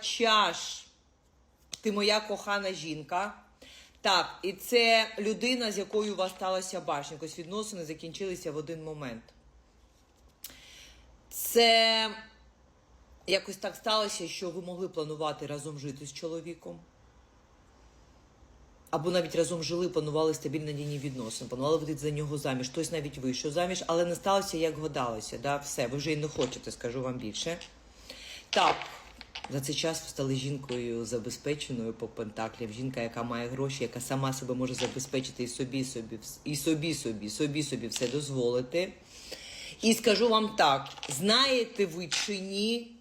чаш. Ти моя кохана жінка. Так, і це людина, з якою у вас сталася башня. Ось відносини закінчилися в один момент. Це якось так сталося, що ви могли планувати разом жити з чоловіком. Або навіть разом жили, планували стабільні надійні відносини, планували вийти за нього заміж. Хтось навіть вийшов заміж, але не сталося, як гадалося. Да? Все, ви вже й не хочете, скажу вам більше. Так, за цей час ви стали жінкою забезпеченою по пентаклям. Жінка, яка має гроші, яка сама себе може забезпечити і собі, собі, і собі, собі, собі, собі все дозволити. І скажу вам так: знаєте ви чи ні?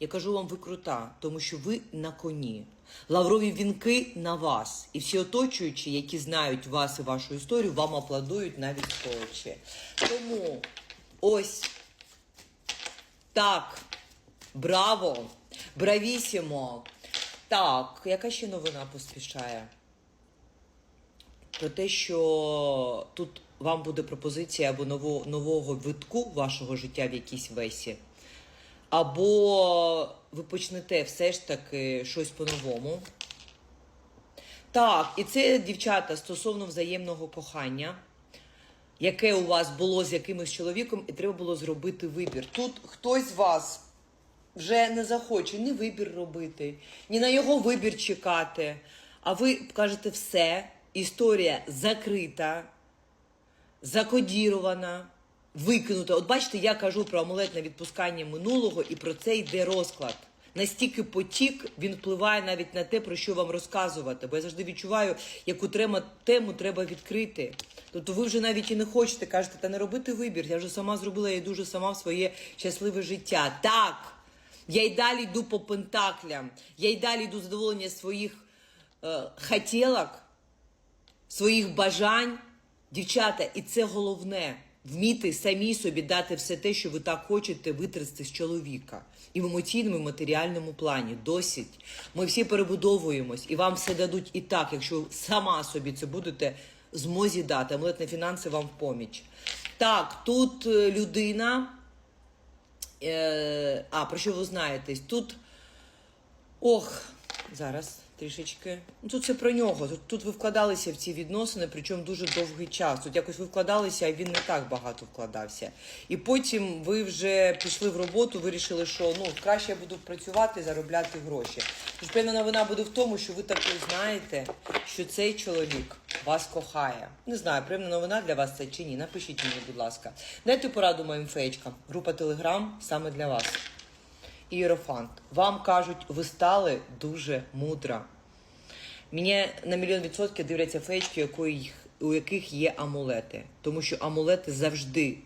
Я кажу вам, ви крута, тому що ви на коні. Лаврові вінки на вас. І всі оточуючі, які знають вас і вашу історію, вам аплодують навіть стоячи. Тому ось так. Браво! Бравісімо! Так, яка ще новина поспішає? Про те, що тут вам буде пропозиція або нового, нового витку вашого життя в якійсь весі, або ви почнете все ж таки щось по-новому. Так, і це, дівчата, стосовно взаємного кохання, яке у вас було з якимось чоловіком, і треба було зробити вибір. Тут хтось з вас вже не захоче ні вибір робити, ні на його вибір чекати. А ви кажете все, історія закрита, закодірована, викинута. От бачите, я кажу про амулетне відпускання минулого, і про це йде розклад. Настільки потік він впливає навіть на те, про що вам розказувати. Бо я завжди відчуваю, яку трема, тему треба відкрити. Тобто ви вже навіть і не хочете, кажете, та не робити вибір. Я вже сама зробила я дуже сама в своє щасливе життя. Так, я й далі йду по пентаклям, я й далі йду задоволення своїх е, хотілок, своїх бажань. Дівчата, і це головне вміти самі собі дати все те, що ви так хочете витрясти з чоловіка. І в емоційному, і в матеріальному плані. Досить. Ми всі перебудовуємось, і вам все дадуть і так, якщо ви сама собі це будете змозі дати. Амулетні фінанси вам в поміч. Так, тут е, людина. Е, а, про що ви знаєтесь? Тут. Ох, зараз трішечки. Ну, Тут це про нього. Тут, тут ви вкладалися в ці відносини, причому дуже довгий час. Тут якось ви вкладалися, а він не так багато вкладався. І потім ви вже пішли в роботу, вирішили, що ну краще я буду працювати, заробляти гроші. Тож певна новина буде в тому, що ви таки знаєте, що цей чоловік вас кохає. Не знаю, приємна новина для вас це чи ні. Напишіть мені, будь ласка. Дайте пораду моїм феєчкам. Група Телеграм саме для вас. Іерофант. Вам кажуть, ви стали дуже мудра. Мені на мільйон відсотків дивляться феєчки, у у яких є амулети. Тому що амулети завжди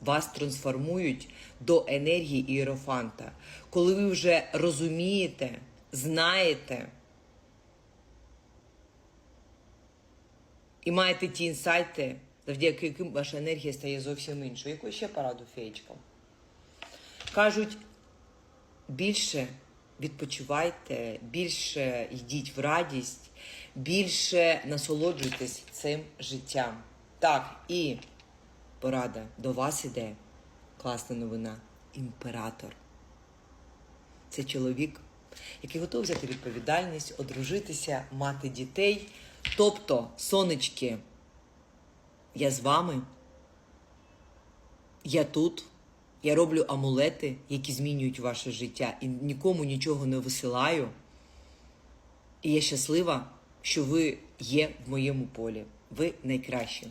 вас трансформують до енергії іерофанта. Коли ви вже розумієте, знаєте і маєте ті інсайти, завдяки яким ваша енергія стає зовсім іншою. Яку ще пораду феєчкам? Кажуть, більше відпочивайте, більше йдіть в радість, більше насолоджуйтесь цим життям. Так, і порада до вас іде класна новина. Імператор. Це чоловік, який готовий взяти відповідальність, одружитися, мати дітей. Тобто, сонечки, я з вами. Я тут. Я роблю амулети, які змінюють ваше життя, і нікому нічого не висилаю. І я щаслива, що ви є в моєму полі. Ви найкращі.